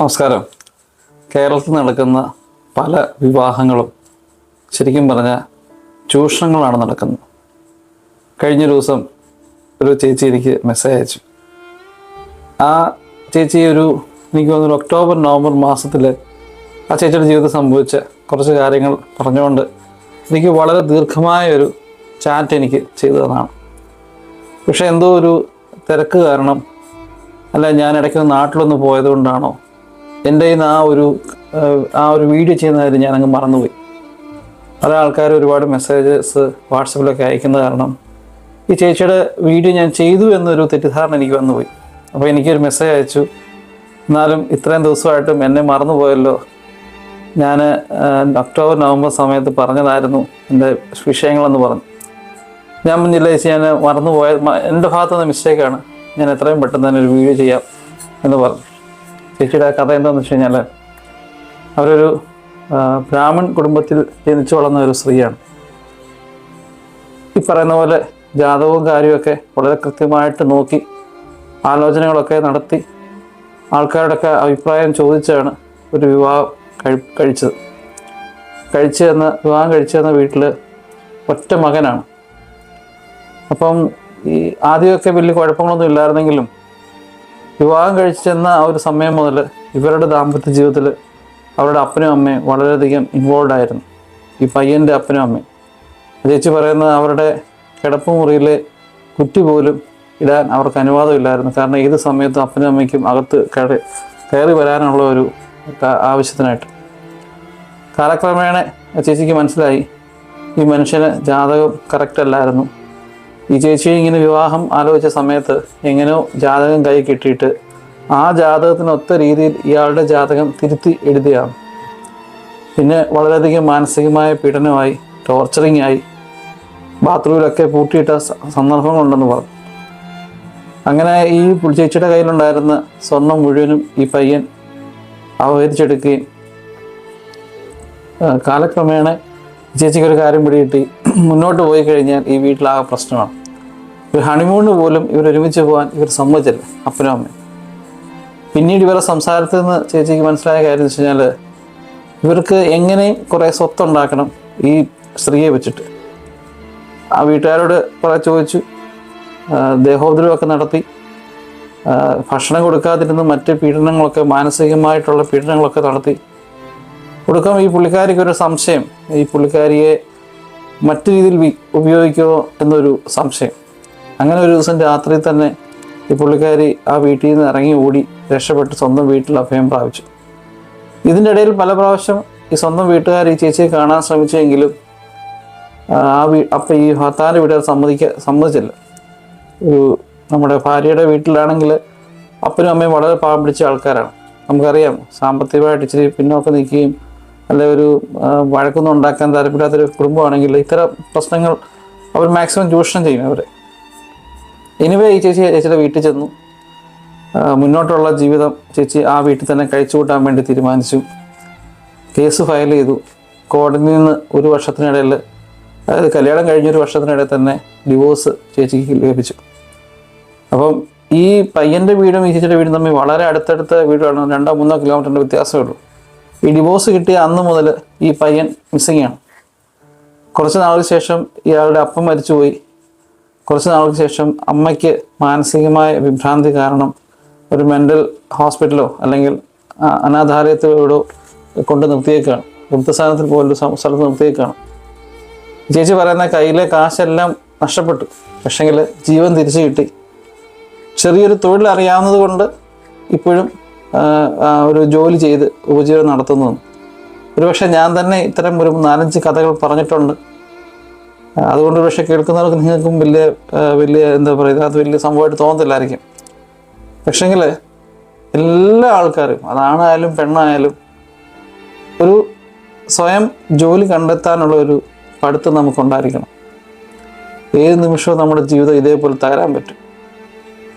നമസ്കാരം. കേരളത്തിൽ നടക്കുന്ന പല വിവാഹങ്ങളും ശരിക്കും പറഞ്ഞാൽ ചൂഷണങ്ങളാണ് നടക്കുന്നത്. കഴിഞ്ഞ ദിവസം ഒരു ചേച്ചി എനിക്ക് മെസ്സേജ് അയച്ചു. ആ ചേച്ചി ഒരു എനിക്ക് തോന്നുന്നു ഒക്ടോബർ നവംബർ മാസത്തിൽ ആ ചേച്ചിയുടെ ജീവിതത്തിൽ സംഭവിച്ച കുറച്ച് കാര്യങ്ങൾ പറഞ്ഞുകൊണ്ട് എനിക്ക് വളരെ ദീർഘമായ ഒരു ചാറ്റ് എനിക്ക് ചെയ്തു തന്നതാണ്. പക്ഷേ എന്തോ ഒരു തിരക്ക് കാരണം അല്ല ഞാൻ ഇടയ്ക്ക് നാട്ടിലൊന്ന് പോയത് കൊണ്ടാണോ എന്റെ കയ്യിൽ നിന്ന് ആ ഒരു ആ ഒരു വീഡിയോ ചെയ്യുന്ന കാര്യം ഞാൻ അങ്ങ് മറന്നുപോയി. പല ആൾക്കാർ ഒരുപാട് മെസ്സേജസ് വാട്സപ്പിലൊക്കെ അയക്കുന്ന കാരണം ഈ ചേച്ചിയുടെ വീഡിയോ ഞാൻ ചെയ്തു എന്നൊരു തെറ്റിദ്ധാരണ എനിക്ക് വന്നുപോയി. അപ്പോൾ എനിക്കൊരു മെസ്സേജ് അയച്ചു. എന്നാലും ഇത്രയും ദിവസമായിട്ടും എന്നെ മറന്നുപോയല്ലോ. ഞാൻ ഒക്ടോബർ നവംബർ സമയത്ത് പറഞ്ഞതായിരുന്നു എന്റെ വിഷയങ്ങളെന്ന് പറഞ്ഞു. ഞാൻ മുന്നില്ല ചേച്ചി ഞാൻ മറന്നുപോയ എന്റെ ഭാഗത്തുനിന്ന് മിസ്റ്റേക്കാണ് ഞാൻ എത്രയും പെട്ടെന്ന് തന്നെ ഒരു വീഡിയോ ചെയ്യാം എന്ന് പറഞ്ഞു. ചേച്ചിയുടെ കഥ എന്താണെന്ന് വെച്ച് കഴിഞ്ഞാൽ അവരൊരു ബ്രാഹ്മൺ കുടുംബത്തിൽ ജനിച്ചു വളർന്ന ഒരു സ്ത്രീയാണ്. ഈ പറയുന്ന പോലെ ജാതകവും കാര്യമൊക്കെ വളരെ കൃത്യമായിട്ട് നോക്കി ആലോചനകളൊക്കെ നടത്തി ആൾക്കാരുടെയൊക്കെ അഭിപ്രായം ചോദിച്ചാണ് ഒരു വിവാഹം കഴി കഴിച്ചത്. കഴിച്ചു തന്ന വിവാഹം കഴിച്ചു തന്ന വീട്ടിൽ ഒറ്റ മകനാണ്. അപ്പം ഈ ആദ്യമൊക്കെ വലിയ കുഴപ്പങ്ങളൊന്നും ഇല്ലായിരുന്നെങ്കിലും വിവാഹം കഴിച്ചു ചെന്ന ആ ഒരു സമയം മുതൽ ഇവരുടെ ദാമ്പത്യ ജീവിതത്തിൽ അവരുടെ അപ്പനും അമ്മയും വളരെയധികം ഇൻവോൾവ് ആയിരുന്നു. ഈ പയ്യന്റെ അപ്പനും അമ്മയും. ചേച്ചി പറയുന്നത് അവരുടെ കിടപ്പ് മുറിയിലെ കുറ്റി പോലും ഇടാൻ അവർക്ക് അനുവാദമില്ലായിരുന്നു. കാരണം ഏത് സമയത്തും അപ്പനും അമ്മയ്ക്കും അകത്ത് കയറി കയറി വരാനുള്ള ഒരു ആവശ്യത്തിനായിട്ട്. കാലക്രമേണ ചേച്ചിക്ക് മനസ്സിലായി ഈ മനുഷ്യന് ജാതകം കറക്റ്റ് അല്ലായിരുന്നു. ഈ ചേച്ചി ഇങ്ങനെ വിവാഹം ആലോചിച്ച സമയത്ത് എങ്ങനെയോ ജാതകം കൈ കിട്ടിയിട്ട് ആ ജാതകത്തിനൊത്ത രീതിയിൽ ഇയാളുടെ ജാതകം തിരുത്തി എഴുതിയാണ്. പിന്നെ വളരെയധികം മാനസികമായ പീഡനമായി ടോർച്ചറിങ് ആയി. ബാത്റൂമിലൊക്കെ പൂട്ടിയിട്ട സന്ദർഭങ്ങളുണ്ടെന്ന് പറഞ്ഞു. അങ്ങനെ ഈ ചേച്ചിയുടെ കയ്യിലുണ്ടായിരുന്ന സ്വർണം മുഴുവനും ഈ പയ്യൻ അപഹരിച്ചെടുക്കുകയും ആ, കാലക്രമേണ ചേച്ചിക്കൊരു കാര്യം പിടികിട്ടി. മുന്നോട്ട് പോയി കഴിഞ്ഞാൽ ഈ വീട്ടിലാകെ പ്രശ്നമാണ്. ഒരു ഹണിമൂണ് പോലും ഇവർ ഒരുമിച്ച് പോകാൻ ഇവർ സമ്മതിച്ചില്ല അപ്പനും അമ്മയും. പിന്നീട് ഇവരുടെ സംസാരത്തിൽ നിന്ന് ചേച്ചിക്ക് മനസ്സിലായ കാര്യം എന്ന് വെച്ച് കഴിഞ്ഞാൽ ഇവർക്ക് എങ്ങനെയും കുറേ സ്വത്തുണ്ടാക്കണം ഈ സ്ത്രീയെ വെച്ചിട്ട്? ആ വീട്ടുകാരോട് കുറെ ചോദിച്ചു ദേഹോദ്രവൊക്കെ നടത്തി ഭക്ഷണം കൊടുക്കാതിരുന്ന് മറ്റ് പീഡനങ്ങളൊക്കെ മാനസികമായിട്ടുള്ള പീഡനങ്ങളൊക്കെ നടത്തി. കൊടുക്കാൻ ഈ പുള്ളിക്കാരിക്ക് ഒരു സംശയം ഈ പുള്ളിക്കാരിയെ മറ്റു രീതിയിൽ ഉപയോഗിക്കുമോ എന്നൊരു സംശയം. അങ്ങനെ ഒരു ദിവസം രാത്രി തന്നെ ഈ പുള്ളിക്കാരി ആ വീട്ടിൽ നിന്ന് ഇറങ്ങി ഓടി രക്ഷപ്പെട്ട് സ്വന്തം വീട്ടിൽ അഭയം പ്രാപിച്ചു. ഇതിന്റെ ഇടയിൽ പല പ്രാവശ്യം ഈ സ്വന്തം വീട്ടുകാർ ഈ ചേച്ചിയെ കാണാൻ ശ്രമിച്ചെങ്കിലും ആ, വീ അപ്പം ഈ ഭർത്താവിന്റെ വീട്ടുകാർ സമ്മതിക്ക സമ്മതിച്ചില്ല. ഒരു നമ്മുടെ ഭാര്യയുടെ വീട്ടിലാണെങ്കിൽ അപ്പനും അമ്മയും വളരെ പാവം പിടിച്ച ആൾക്കാരാണ്. നമുക്കറിയാം സാമ്പത്തികമായിട്ട് ഇച്ചിരി പിന്നോക്കം നിൽക്കുകയും അല്ലെ ഒരു വഴക്കൊന്നും ഉണ്ടാക്കാൻ താല്പര്യമില്ലാത്തൊരു കുടുംബമാണെങ്കിൽ ഇത്തരം പ്രശ്നങ്ങൾ അവർ മാക്സിമം ചൂഷണം ചെയ്യും അവരെ. എനിവേ ഈ ചേച്ചി ചേച്ചിയുടെ വീട്ടിൽ ചെന്നു. മുന്നോട്ടുള്ള ജീവിതം ചേച്ചി ആ വീട്ടിൽ തന്നെ കഴിച്ചു കൂട്ടാൻ വേണ്ടി തീരുമാനിച്ചു. കേസ് ഫയൽ ചെയ്തു. കോടതിയിൽ നിന്ന് ഒരു വർഷത്തിനിടയിൽ അതായത് കല്യാണം കഴിഞ്ഞൊരു വർഷത്തിനിടയിൽ തന്നെ ഡിവോഴ്സ് ചേച്ചിക്ക് ലഭിച്ചു. അപ്പം ഈ പയ്യന്റെ വീടും ഈ ചേച്ചിയുടെ വീടും തമ്മിൽ വളരെ അടുത്തടുത്ത വീടുകളാണ്. രണ്ടോ മൂന്നോ കിലോമീറ്ററിന്റെ വ്യത്യാസമേ ഉള്ളൂ. ഈ ഡിവോഴ്സ് കിട്ടിയ അന്ന് മുതൽ ഈ പയ്യൻ മിസ്സിംഗ് ആണ്. കുറച്ച് നാളിന് ശേഷം ഇയാളുടെ അപ്പം മരിച്ചുപോയി. കുറച്ച് നാൾക്ക് ശേഷം അമ്മയ്ക്ക് മാനസികമായ വിഭ്രാന്തി കാരണം ഒരു മെന്റൽ ഹോസ്പിറ്റലോ അല്ലെങ്കിൽ അനാഥാലയത്തിലോടോ കൊണ്ട് നിർത്തിയേക്കാണ്. വൃദ്ധസാധനത്തിൽ പോലൊരു സ്ഥ- സ്ഥലത്ത് നിർത്തിയേക്കാണ്. ചേച്ചി പറയുന്ന കയ്യിലെ കാശെല്ലാം നഷ്ടപ്പെട്ടു. പക്ഷെങ്കിൽ ജീവൻ തിരിച്ചു കിട്ടി. ചെറിയൊരു തൊഴിൽ അറിയാവുന്നത് കൊണ്ട് ഇപ്പോഴും ഒരു ജോലി ചെയ്ത് ഉപജീവനം നടത്തുന്നു. ഒരുപക്ഷെ ഞാൻ തന്നെ ഇത്തരം ഒരു നാലഞ്ച് കഥകൾ പറഞ്ഞിട്ടുണ്ട്. അതുകൊണ്ട് പക്ഷെ കേൾക്കുന്നവർക്ക് നിങ്ങൾക്കും വലിയ വലിയ എന്താ പറയുക അത് വലിയ സംഭവമായിട്ട് തോന്നത്തില്ലായിരിക്കും. പക്ഷേങ്കിൽ എല്ലാ ആൾക്കാരും അതാണായാലും പെണ്ണായാലും ഒരു സ്വയം ജോലി കണ്ടെത്താനുള്ള ഒരു പഠിത്തം നമുക്കുണ്ടായിരിക്കണം. ഏത് നിമിഷവും നമ്മുടെ ജീവിതം ഇതേപോലെ തകരാൻ പറ്റും.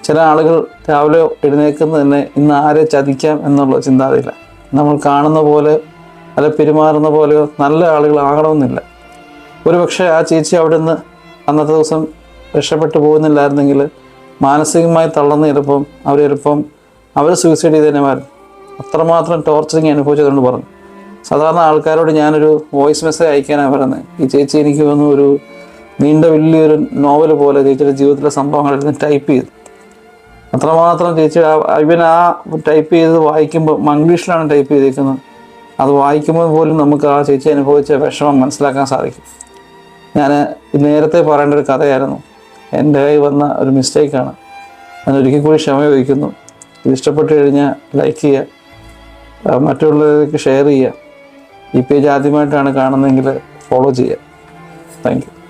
ചില ആളുകൾ രാവിലെ എഴുന്നേൽക്കുന്നത് തന്നെ ഇന്ന് ആരെ ചതിക്കാം എന്നുള്ള ചിന്താതില്ല. നമ്മൾ കാണുന്ന പോലെ അല്ല പെരുമാറുന്ന പോലെയോ നല്ല ആളുകൾ ആകണമെന്നില്ല. ഒരു പക്ഷേ ആ ചേച്ചി അവിടെ നിന്ന് അന്നത്തെ ദിവസം രക്ഷപ്പെട്ടു പോകുന്നില്ലായിരുന്നെങ്കിൽ മാനസികമായി തളർന്ന് ചിലപ്പം അവർ ചിലപ്പം അവർ സൂയിസൈഡ് ചെയ്തതിനെ മാറും അത്രമാത്രം ടോർച്ചറിങ് അനുഭവിച്ചതുകൊണ്ട് പറഞ്ഞു. സാധാരണ ആൾക്കാരോട് ഞാനൊരു വോയിസ് മെസ്സേജ് അയക്കാനാണ് പറയുന്നത്. ഈ ചേച്ചി എനിക്ക് വന്നു ഒരു നീണ്ട വലിയൊരു നോവൽ പോലെ ചേച്ചിയുടെ ജീവിതത്തിലെ സംഭവങ്ങളെല്ലാം ടൈപ്പ് ചെയ്തു. അത്രമാത്രം ചേച്ചി ഇവൻ ആ ടൈപ്പ് ചെയ്ത് വായിക്കുമ്പോൾ മംഗ്ലീഷിലാണ് ടൈപ്പ് ചെയ്തിരിക്കുന്നത് അത് വായിക്കുമ്പോൾ പോലും നമുക്ക് ആ ചേച്ചി അനുഭവിച്ച വിഷമം മനസ്സിലാക്കാൻ സാധിക്കും. ഞാൻ നേരത്തെ പറയേണ്ട ഒരു കഥയായിരുന്നു. എന്റെ കൈ വന്ന ഒരു മിസ്റ്റേക്കാണ്. ഞാൻ ഒരിക്കൽ കൂടി ക്ഷമ ചോദിക്കുന്നു. ഇത് ഇഷ്ടപ്പെട്ട് കഴിഞ്ഞാൽ ലൈക്ക് ചെയ്യുക. മറ്റുള്ളവർക്ക് ഷെയർ ചെയ്യുക. ഈ പേജ് ആദ്യമായിട്ടാണ് കാണുന്നതെങ്കിൽ ഫോളോ ചെയ്യുക. Thank you.